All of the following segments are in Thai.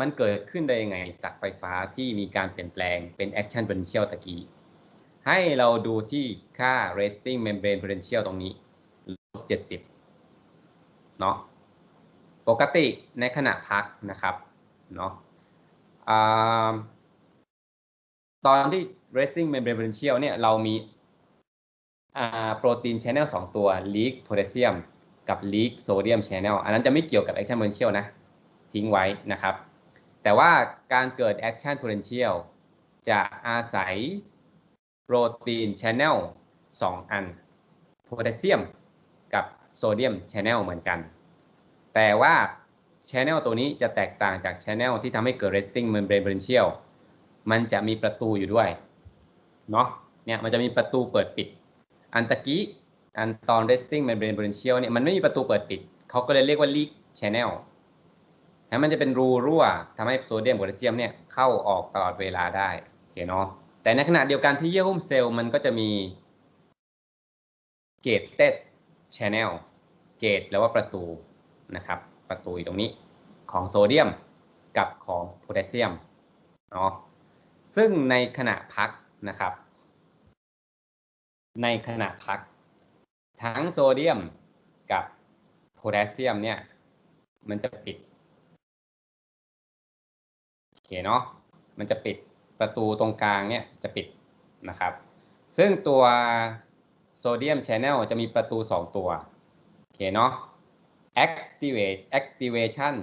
มันเกิดขึ้นได้ยังไงสักไฟฟ้าที่มีการเปลี่ยนแปลงเป็น action potential ตะกี้ ให้เราดูที่ค่า resting membrane potential ตรงนี้ลบ70เนาะปกติในขณะพักนะครับเนาะตอนที่ resting membrane potential เนี่ยเรามีโปรตีน channel 2 ตัว leak potassium กับ leak sodium channel อันนั้นจะไม่เกี่ยวกับ action potential นะ ทิ้งไว้นะครับ แต่ว่าการเกิด action potential จะอาศัยโปรตีน channel 2 อันโพแทสเซียมกับโซเดียม channel เหมือนกัน แต่ว่า channel ตัวนี้จะแตกต่างจาก channel ที่ทำให้เกิด resting membrane potential มันจะมีประตูอยู่ด้วยเนาะเนี่ยมันจะมีประตูเปิดปิด อันตะกี้อันตอน resting membrane potential เนี่ยมันไม่มีประตูเปิดปิด เขาก็เลยเรียกว่า leak channel แล้วมันจะเป็นรูรั่วทำให้โซเดียมโพแทสเซียมเนี่ยเข้าออกตลอดเวลาได้โอเคเนาะแต่ในขณะเดียวกันที่เยื่อหุ้มเซลล์มันก็จะมี gated channel เกตแล้วว่าประตูนะครับ ประตูอยู่ตรงนี้ของโซเดียมกับของโพแทสเซียมเนาะซึ่งในขณะพักนะครับ ในขณะพัก ทั้งโซเดียมกับโพแทสเซียมเนี่ยมันจะปิด เคเนาะมันจะปิดประตูตรงกลางเนี่ยจะปิดนะครับ ซึ่งตัวโซเดียม channel จะมีประตู 2 ตัวโอเคเนาะ activate activation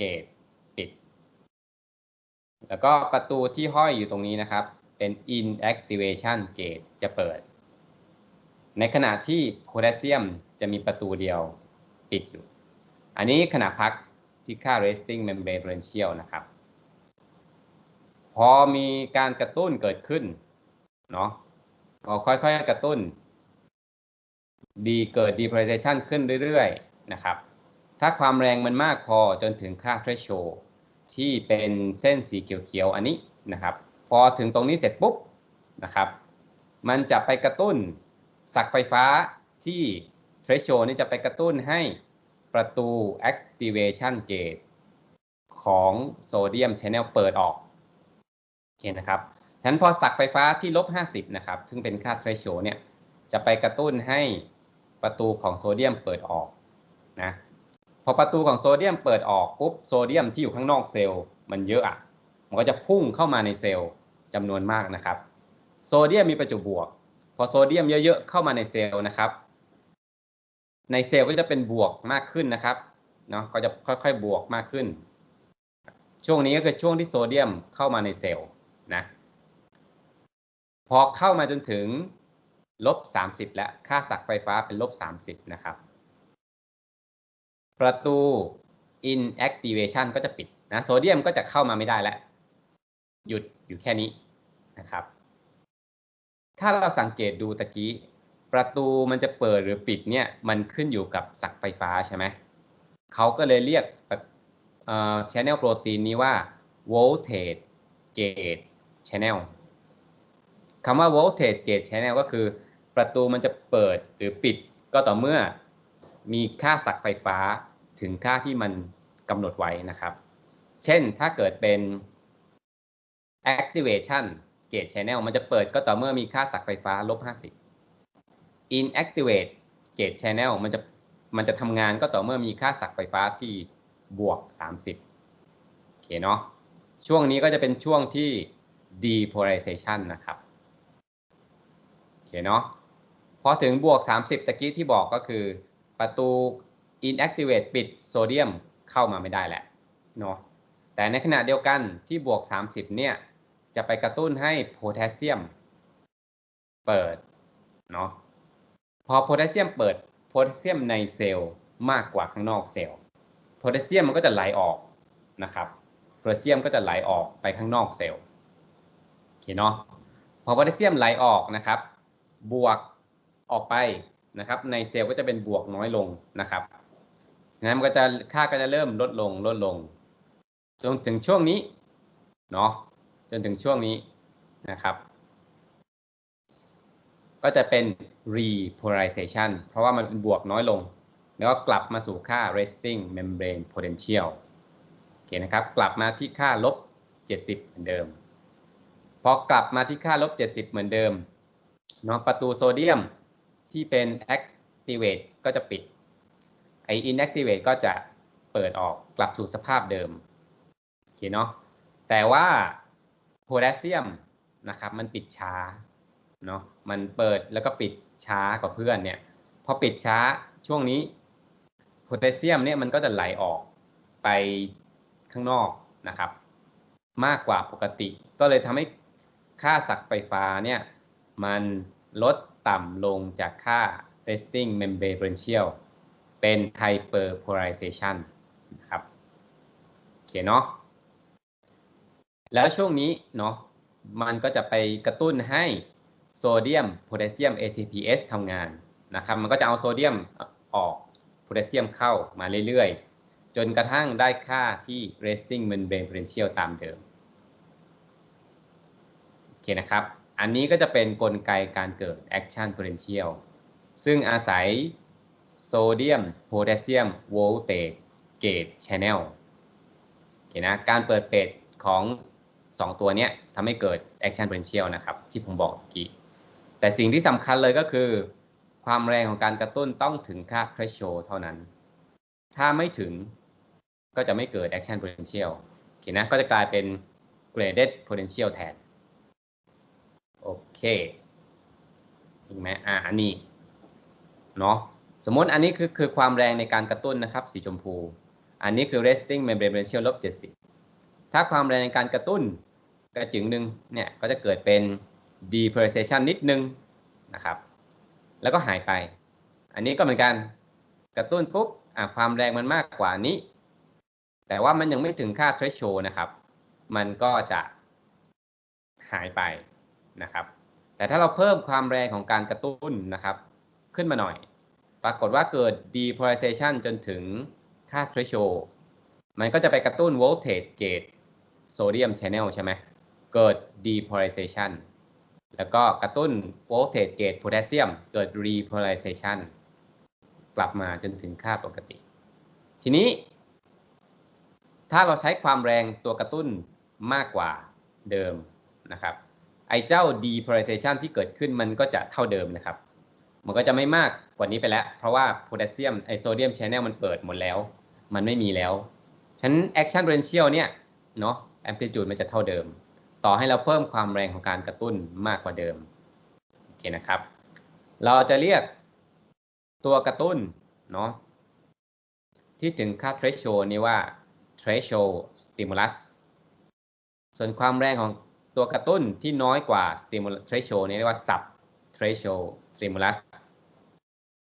gate ปิด แล้วก็ประตูที่ห้อยอยู่ตรงนี้นะครับ เป็น inactivation gate จะเปิด ในขณะที่โพแทสเซียมจะมีประตูเดียวปิดอยู่ อันนี้ขณะพักที่ค่า resting membrane potential นะครับ พอมีการกระตุ้นเกิดขึ้นเนาะพอค่อยๆกระตุ้น ดีเกิด depolarization ขึ้นเรื่อยๆนะครับ ถ้าความแรงมันมากพอจนถึงค่า threshold ที่เป็นเส้นสีเขียวๆอันนี้นะครับ พอถึงตรงนี้เสร็จปุ๊บนะครับ มันจะไปกระตุ้นสักไฟฟ้าที่ threshold นี่จะไปกระตุ้นให้ประตู activation gate ของโซเดียม channel เปิดออก อเคนะครับฉะนั้นพอสักไฟฟ้าที่ลบ 50 นะครับ ซึ่งเป็นค่า threshold เนี่ย จะไปกระตุ้นให้ประตูของโซเดียมเปิดออกนะ พอประตูของโซเดียมเปิดออกปุ๊บโซเดียมที่อยู่ข้างนอกเซลล์มันเยอะอะมันก็จะพุ่งเข้ามาในเซลล์จำนวนมากนะครับ โซเดียมมีประจุบวก พอโซเดียมเยอะๆเข้ามาในเซลล์นะครับ ในเซลล์ก็จะเป็นบวกมากขึ้นนะครับ เนาะก็จะค่อยๆบวกมากขึ้น ช่วงนี้ก็คือช่วงที่โซเดียมเข้ามาในเซลล์ นะพอเข้ามาจนถึงลบ 30 แล้ว ค่าสักไฟฟ้าเป็นลบ 30 นะครับ ประตู inactivation ก็จะปิดนะโซเดียมก็จะเข้ามาไม่ได้แล้ว หยุดอยู่แค่นี้นะครับ ถ้าเราสังเกตดูตะกี้ ประตูมันจะเปิดหรือปิดเนี่ยมันขึ้นอยู่กับสักไฟฟ้าใช่ไหมเขาก็เลยเรียก channel โปรตีนนี้ว่า voltage gate channel คำว่า voltage gate channel ก็คือประตูมันจะเปิดหรือปิดก็ต่อเมื่อมีค่าสักไฟฟ้าถึงค่าที่มันกำหนดไว้นะครับ เช่นถ้าเกิดเป็น activation gate channel มันจะเปิดก็ต่อเมื่อมีค่าสักไฟฟ้าลบ50 inactivate gate channel มันจะมันจะทำงานก็ต่อเมื่อมีค่าสักไฟฟ้าที่บวก 30โอเคเนาะช่วงนี้ก็จะเป็นช่วงที่ depolarization นะครับโอเคเนาะพอถึงบวก 30 ตะกี้ที่บอกก็คือประตู inactivate ปิดโซเดียมเข้ามาไม่ได้แหละเนาะแต่ในขณะเดียวกันที่บวก 30 เนี่ย จะไปกระตุ้นให้โพแทสเซียมเปิดเนาะพอโพแทสเซียมเปิดโพแทสเซียมในเซลล์มากกว่าข้างนอกเซลล์โพแทสเซียมมันก็จะไหลออกนะครับโพแทสเซียมก็จะไหลออกไปข้างนอกเซลล์ เคเนาะพอโพแทสเซียมไหลออกนะครับ บวกออกไปนะครับ ในเซลล์ก็จะเป็นบวกน้อยลงนะครับฉะนั้นมันก็จะค่าก็จะเริ่มลดลงลดลง จนถึงช่วงนี้เนาะจนถึงช่วงนี้นะครับ ก็จะเป็น repolarization เพราะว่ามันเป็นบวกน้อยลง แล้วก็กลับมาสู่ค่า resting membrane potential เคนะครับ กลับมาที่ค่าลบ 70 เหมือนเดิม พอกลับมาที่ค่าลบ 70 เหมือนเดิมเนาะประตูโซเดียมที่เป็น activate ก็จะปิดไอ inactivate ก็จะเปิดออกกลับสู่สภาพเดิมโอเคเนาะแต่ว่าโพแทสเซียมนะครับมันปิดช้าเนาะมันเปิดแล้วก็ปิดช้ากว่าเพื่อนเนี่ยพอปิดช้าช่วงนี้โพแทสเซียมเนี่ยมันก็จะไหลออกไปข้างนอกนะครับ มากกว่าปกติ ก็เลยทำให้ ค่าสักไฟฟ้าเนี่ยมันลดต่ำลงจากค่า resting membrane potential เป็น hyperpolarization นะครับโอเคเนาะแล้วช่วงนี้เนาะมันก็จะไปกระตุ้นให้โซเดียมโพแทสเซียม ATPase ทำงานนะครับมันก็จะเอาโซเดียมออกโพแทสเซียมเข้ามาเรื่อยๆ จนกระทั่งได้ค่าที่ resting membrane potential ตามเดิม เคนะครับ อันนี้ก็จะเป็นนกลไกการเกิด action potential ซึ่งอาศัยโซเดียมโพแทสเซียมโวลเตจเกตชแนลโอเคนะการเปิดเป็ดของ 2 ตัวนี้ทำให้เกิด action potential นะครับ ที่ผมบอกกี้แต่สิ่งที่สำคัญเลยก็คือ ความแรงของการกระตุ้นต้องถึงค่า threshold เท่านั้น ถ้าไม่ถึงก็จะไม่เกิด action potential โอเคนะก็จะกลายเป็น graded potential แทน โอเคถูกไหมอ่าอันนี้เนาะสมมติอันนี้คือคือความแรงในการกระตุ้นนะครับ สีชมพู อันนี้คือ resting membrane potential ลบ70 ถ้าความแรงในการกระตุ้นกระจึงหนึ่งเนี่ยก็จะเกิดเป็น depolarization นิดนึงนะครับ แล้วก็หายไป อันนี้ก็เหมือนกันกระตุ้นปุ๊บความแรงมันมากกว่านี้ แต่ว่ามันยังไม่ถึงค่า threshold นะครับ มันก็จะหายไป นะครับ แต่ถ้าเราเพิ่มความแรงของการกระตุ้นนะครับ ขึ้นมาหน่อย ปรากฏว่าเกิด depolarization จนถึงค่า threshold มันก็จะไปกระตุ้น voltage gate sodium channel ใช่ไหมเกิด depolarization แล้วก็กระตุ้น voltage gate potassium เกิด repolarization กลับมาจนถึงค่าปกติ ทีนี้ ถ้าเราใช้ความแรงตัวกระตุ้นมากกว่าเดิมนะครับ ไอ้เจ้า depolarization ที่เกิดขึ้นมันก็จะเท่าเดิมนะครับ มันก็จะไม่มากกว่านี้ไปแล้ว เพราะว่าโพแทสเซียมไอโซเดียมชแนลมันเปิดหมดแล้ว มันไม่มีแล้ว ฉะนั้น action potential เนี่ยเนาะ amplitude มันจะเท่าเดิม ต่อให้เราเพิ่มความแรงของการกระตุ้นมากกว่าเดิม โอเคนะครับ เราจะเรียกตัวกระตุ้นเนาะที่ถึงค่า threshold นี้ว่า threshold stimulus ส่วนความแรงของ ตัวกระตุ้นที่น้อยกว่า stimulus threshold นี้เรียกว่า sub threshold stimulus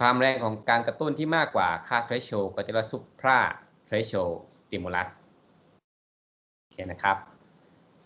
ความแรงของการกระตุ้นที่มากกว่าค่า threshold ก็จะเรียกว่า supra threshold stimulus โอเคนะครับ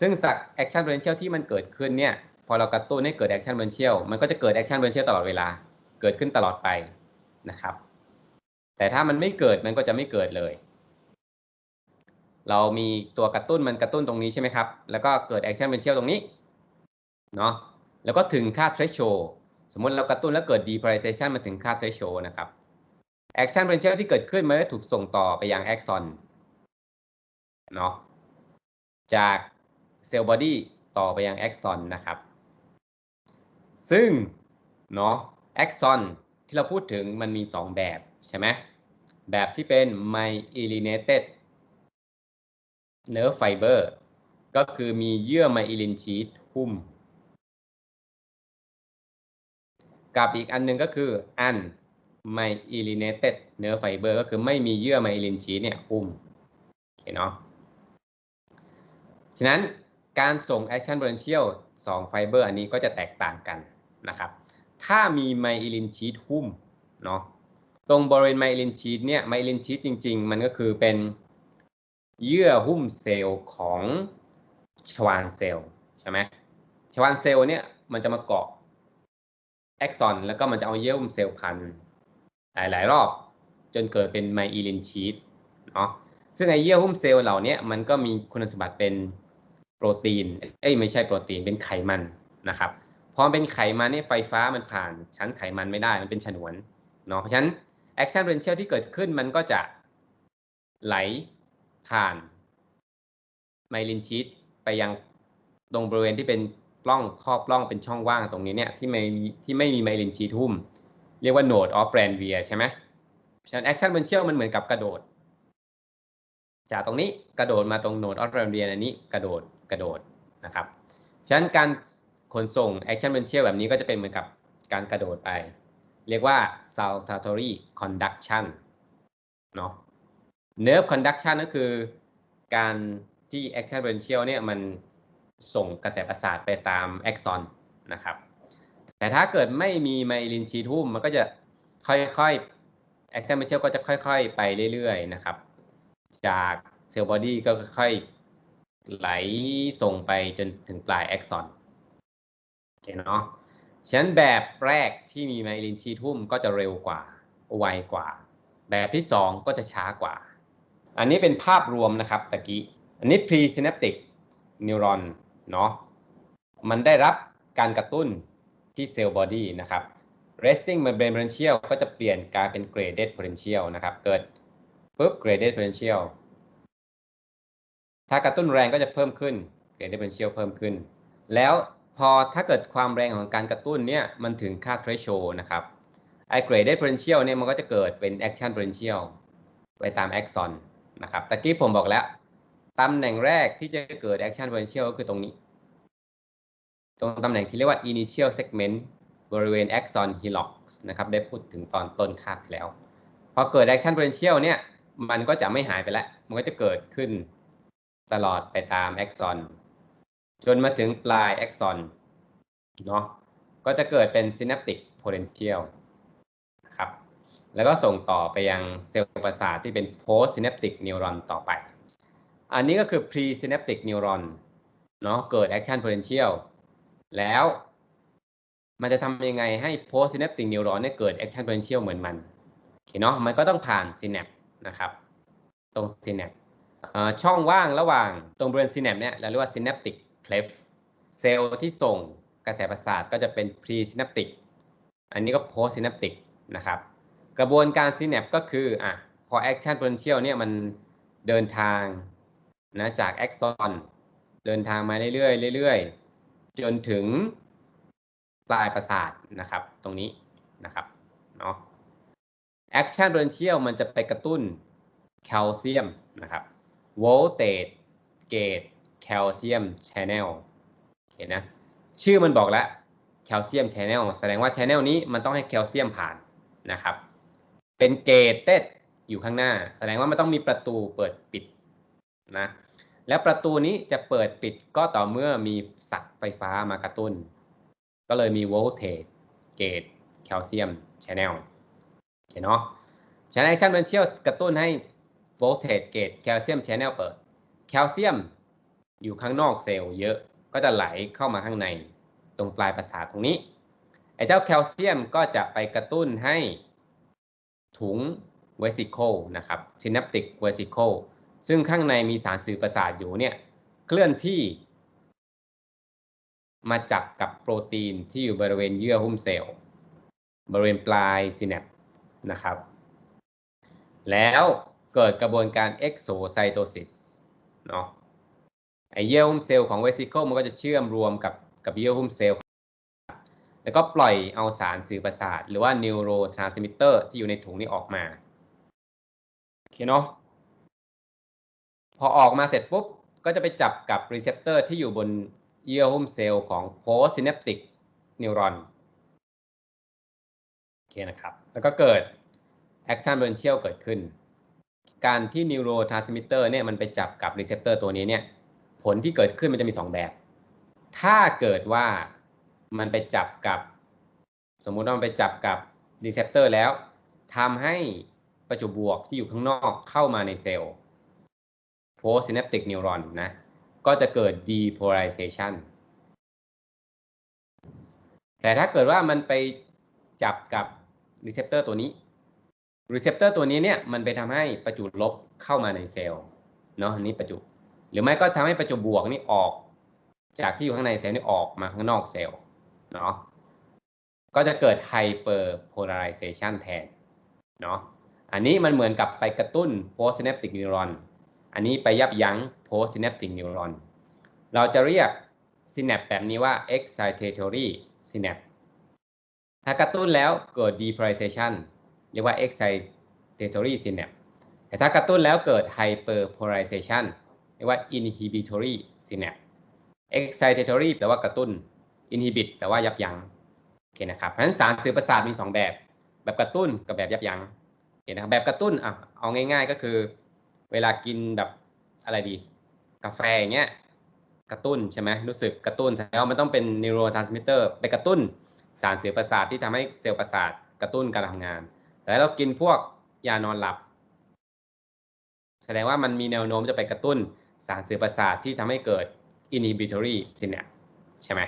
ซึ่งสัก action potential ที่มันเกิดขึ้นเนี่ย พอเรากระตุ้นให้เกิด action potential มันก็จะเกิด action potential ตลอดเวลา เกิดขึ้นตลอดไปนะครับ แต่ถ้ามันไม่เกิดมันก็จะไม่เกิดเลย เรามีตัวกระตุ้นมันกระตุ้นตรงนี้ใช่ไหมครับ แล้วก็เกิด action potential ตรงนี้เนาะแล้วก็ถึงค่า threshold สมมติเรากระตุ้นแล้วเกิด depolarization มาถึงค่า threshold นะครับ action potential ที่เกิดขึ้นมันจะถูกส่งต่อไปยัง axon เนาะจากเซลล์บอดี้ต่อไปยัง axon นนะครับ ซึ่งเนาะ axon ที่เราพูดถึงมันมี 2 แบบใช่ไหมแบบที่เป็น myelinated nerve fiber ก็คือมีเยื่อไมอิลินชีทหุ้ม กับอีกอันหนึงก็คือ unmyelinated nerve fiber ก็คือไม่มีเยื่อไมอิลินชีทเนี่ยหุ้มโอเคเนาะฉะนั้นการส่ง action potential 2ไฟเบอร์อันนี้ก็จะแตกต่างกันนะครับ ถ้ามีไมอิลินชีทหุ้มเนาะตรงบริเวณไมอิลินชีทเนี่ยไมอิลินชีทจริง ๆ มันก็คือเป็น เยื่อหุ้มเซลล์ของชวานเซลล์ใช่ไหมชวานเซลล์เนี่ยมันจะมาเกาะแอ็กซอนแล้วก็มันจะเอาเยื่อหุ้มเซลล์พันหลายๆ รอบ จนเกิดเป็นไมอิลินชีทเนาะซึ่งไอเยื่อหุ้มเซลล์เหล่านี้มันก็มีคุณสมบัติเป็นโปรตีน เอ้ยไม่ใช่โปรตีนเป็นไขมันนะครับพอเป็นไขมันนี่ไฟฟ้ามันผ่านชั้นไขมันไม่ได้มันเป็นฉนวนเนาะเพราะฉะนั้น action potential ที่เกิดขึ้นมันก็จะไหล ผ่านไมลินชีตไปยังตรงบริเวณที่เป็นปล้องครอบปล้องเป็นช่องว่างตรงนี้เนี่ยที่ไม่มีที่ไม่มีไมลินชีตหุ้ม เรียกว่าโนดออฟแรนเวียใช่ไหมฉะนั้นแอคชั่นมันเชี่ยวมันเหมือนกับกระโดด จากตรงนี้กระโดดมาตรงโนดออฟแรนเวียอันนี้กระโดดกระโดดนะครับฉะนั้นการขนส่งแอคชั่นมันเชี่ยวแบบนี้ก็จะเป็นเหมือนกับการกระโดดไป เรียกว่า saltatory conduction เนาะ nerve conduction ก็คือการที่ action potential เนี่ยมันส่งกระแสประสาทไปตาม axon นนะครับ แต่ถ้าเกิดไม่มีไมลินชีทุ่มมันก็จะค่อยๆ action potential ก็จะค่อยๆ ไปเรื่อยๆนะครับ จากเซลล์บอดี้ก็ค่อยๆ ไหลส่งไปจนถึงปลาย axon โอเคเนาะฉะนั้นแบบแรกที่มีไมลินชีทุ่มก็จะเร็วกว่าไวกว่า แบบที่2ก็จะช้ากว่า อันนี้เป็นภาพรวมนะครับตะกี้ อันนี้ presynaptic neuron เนาะ มันได้รับการกระตุ้นที่เซลล์บอดี้นะครับ resting membrane potential ก็จะเปลี่ยนกลายเป็น graded potential นะครับ เกิดปุ๊บ graded potential ถ้ากระตุ้นแรงก็จะเพิ่มขึ้น graded potential เพิ่มขึ้น แล้วพอถ้าเกิดความแรงของการกระตุ้นเนี่ยมันถึงค่า threshold นะครับไอ graded potential เนี่ยมันก็จะเกิดเป็น action potential ไปตาม axon นะครับตะกี้ผมบอกแล้วตำแหน่งแรกที่จะเกิด action potential ก็คือตรงนี้ ตรงตำแหน่งที่เรียกว่า initial segment บริเวณ axon helix นะครับ ได้พูดถึงตอนต้นคาบแล้ว พอเกิด action potential เนี่ย มันก็จะไม่หายไปแล้ว มันก็จะเกิดขึ้นตลอดไปตาม axon จนมาถึงปลาย axon เนาะ ก็จะเกิดเป็น synaptic potential แล้วก็ส่งต่อไปยังเซลล์ประสาทที่เป็น post synaptic neuron ต่อไป อันนี้ก็คือ pre synaptic neuron เนาะเกิด action potential แล้วมันจะทำยังไงให้ post synaptic neuron เนี่ยเกิด action potential เหมือนมันเนาะมันก็ต้องผ่าน synapse นะครับ ตรง synapse ช่องว่างระหว่างตรงบริเวณ synapse เนี่ยเราเรียกว่า synaptic cleft เซลล์ที่ส่งกระแสประสาทก็จะเป็น pre synaptic อันนี้ก็ post synaptic นะครับ กระบวนการ synapse ก็คืออะพอ action potential เนี่ยมันเดินทางนะจาก axon เดินทางมาเรื่อยๆเรื่อยๆจนถึงปลายประสาทนะครับ ตรงนี้นะครับเนาะ action potential มันจะไปกระตุ้นแคลเซียมนะครับ voltage gate calcium channel เห็นนะชื่อมันบอกแล้วแคลเซียม channel แสดงว่า channel นี้มันต้องให้แคลเซียมผ่านนะครับ เป็นเกตเต็ดอยู่ข้างหน้า แสดงว่ามันต้องมีประตูเปิดปิดนะแล้วประตูนี้จะเปิดปิดก็ต่อเมื่อมีสักไฟฟ้ามากระตุ้น ก็เลยมี voltage gate calcium channel เห็นเนาะฉะนั้น action potential กระตุ้นให้ voltage gate calcium channel เปิดแคลเซียมอยู่ข้างนอกเซลล์เยอะก็จะไหลเข้ามาข้างในตรงปลายประสาทตรงนี้ไอ้เจ้าแคลเซียมก็จะไปกระตุ้นให้ ถุง vesicle นะครับ synaptic vesicle ซึ่งข้างในมีสารสื่อประสาทอยู่เนี่ยเคลื่อนที่ มาจับกับโปรตีนที่อยู่บริเวณเยื่อหุ้มเซลล์บริเวณปลายซินัปนะครับ แล้วเกิดกระบวนการ exocytosis เนาะไอเยื่อหุ้มเซลล์ของ vesicle มันก็จะเชื่อมรวมกับกับเยื่อหุ้มเซลล์ แล้วก็ปล่อยเอาสารสื่อประสาท หรือว่า neurotransmitter ที่อยู่ในถุงนี้ออกมาโอเคเนาะพอออกมาเสร็จปุ๊บ ก็จะไปจับกับรีเซพเตอร์ที่อยู่บนเยื่อหุ้มเซลล์ของ postsynaptic neuron โอเคนะครับ แล้วก็เกิด action potential เกิดขึ้น การที่ neurotransmitter เนี่ยมันไปจับกับรีเซพเตอร์ตัวนี้เนี่ย ผลที่เกิดขึ้นมันจะมี 2 แบบ ถ้าเกิดว่า มันไปจับกับ สมมุติว่ามันไปจับกับรีเซพเตอร์แล้วทำให้ประจุบวกที่อยู่ข้างนอกเข้ามาในเซลล์ postsynaptic neuron นะ ก็จะเกิด depolarization แต่ถ้าเกิดว่ามันไปจับกับรีเซพเตอร์ตัวนี้รีเซพเตอร์ตัวนี้เนี่ยมันไปทำให้ประจุลบเข้ามาในเซลล์เนาะอันนี้ประจุ หรือไม่ก็ทำให้ประจุบวกนี่ออก จากที่อยู่ข้างในเซลล์นี่ออกมาข้างนอกเซลล์ เนาะก็จะเกิดไฮเปอร์โพลาริเซชันแทนเนาะอันนี้มันเหมือนกับไปกระตุ้นโพส t s น n a p t i c neuron อันนี้ไปยับยั้งโพส t s น n a p t i c neuron เราจะเรียก synapse แบบนี้ว่า excitatory synapse ถ้ากระตุ้นแล้วเกิด depolarization เรียกว่า excitatory synapse แต่ถ้ากระตุ้นแล้วเกิด hyperpolarization เรียกว่า inhibitory synapse excitatory แปลว่ากระตุ้น inhibit แปลว่ายับยั้งโอเคนะครับเพราะฉะนั้นสารสื่อประสาทมี 2 แบบ แบบกระตุ้นกับแบบยับยั้งโอเคนะครับแบบกระตุ้นอะเอาง่าย ๆ ก็คือ เวลากินแบบอะไรดี กาแฟอย่างเงี้ยกระตุ้นใช่ไหมรู้สึกกระตุ้นแล้วมันต้องเป็นนิวโรทรานสมิเตอร์ไปกระตุ้นสารสื่อประสาทที่ทำให้เซลล์ประสาทกระตุ้นการทำงาน แต่เรากินพวกยานอนหลับ แสดงว่ามันมีแนวโน้มจะไปกระตุ้นสารสื่อประสาทที่ทำให้เกิด inhibitory synapse ใช่ไหม